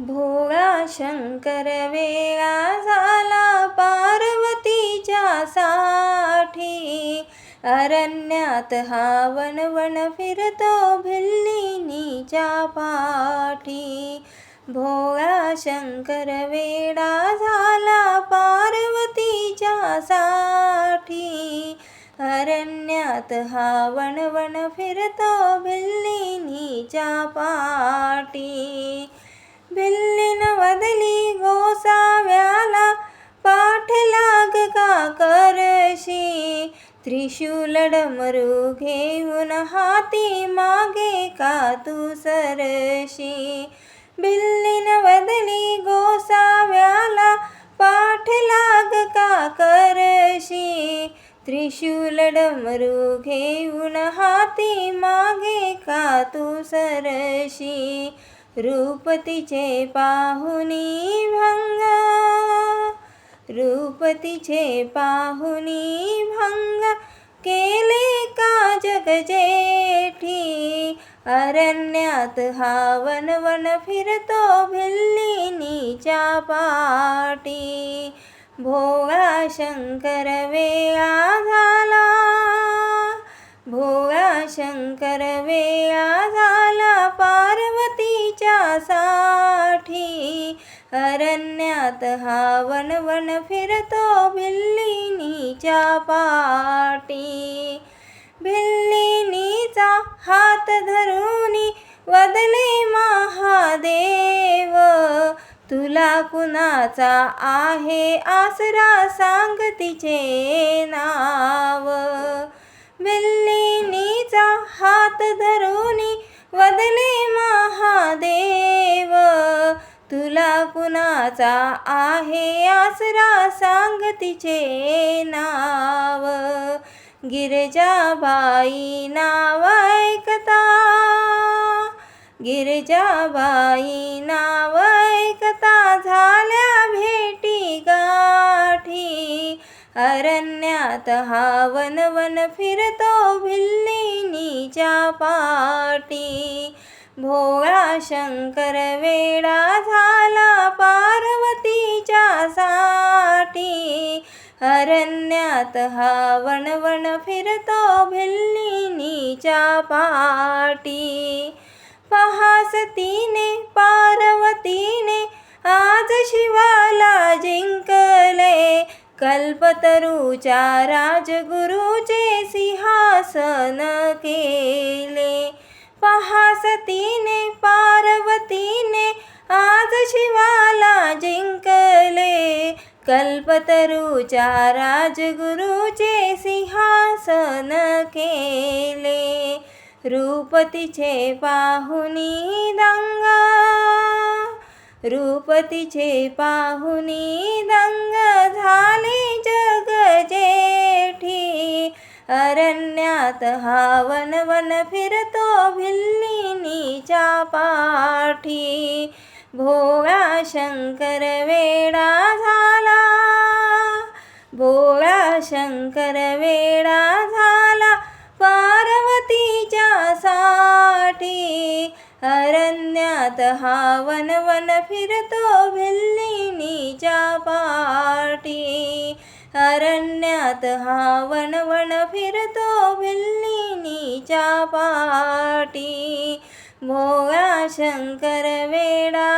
भोळा शंकर वेळा झाला पार्वतीच्या साठी. अरण्यात हा वन वन फिरतो भिल्लिनीच्या पाठी. भोळा शंकर वेडा झाला पार्वतीच्या साठी. अरण्यात हा वन वन फिरतो भिल्लिनीच्या पाठी. भिल्लीन वदली गोसाव्याला पाठलाग का करशी? त्रिशूल डमरू घेऊन हाती मागे का तू सरशी? भिल्लीन वदली गोसाव्याला पाठलाग का करशी? त्रिशूल डमरू घेऊन हाती मागे का तू सरशी? रूपतीचे पाहुनी भंग. रूपतीचे पाहुनी भंग. केले का जगजेठी अरण्यात हा वन वन फिरतो भिल्लीनीच्या पाटी भोळा शंकर वेळा झाला. भोळा शंकर अरण्यात हा वन वन फिरतो बिल्लीनीच्या पाटी भिल्लिनीचा हात धरूनी वदले महादेव तुला कुणाचा आहे आसरा सांग तिचे नाव. बिल्लीनीचा हात धरूनी वदले तुला कुणाचा आहे आसरा? सांग तिचे नाव. गिरजाबाई नाव ऐकता. गिरजाबाई नाव ऐकता. झाल्या भेटी गाठी. अरण्यात हा वन वन फिरतो भिल्लिनीच्या पाटी भोळा शंकर वेडा झाला पार्वतीच्या साठी. अरण्यात हा वणवण फिरतो भिल्लिनीच्या पाटी पहासतीने पार्वतीने आज शिवाला जिंकले. कल्पतरूच्या राजगुरूचे सिंहासन केले. पहा पार्वतीने आज शिवाला जिंकले. कल्पतरूच्या राजगुरूचे सिंहासन केले. रूपतीचे पाहुनी दंगा. रूपतीचे पाहुनी अरण्यात हा वन वन फिरतो भिल्लीनीच्या पाठी। भोळा शंकर वेडा झाला। भोळा शंकर वेडा झाला पार्वतीच्या साठी। अरण्यात हा वन वन फिरतो भिल्लीनीच्या पाठी। अरण्यात हा वन वन फिरतो भिल्लिनीच्या पाटी. भोळा शंकर वेडा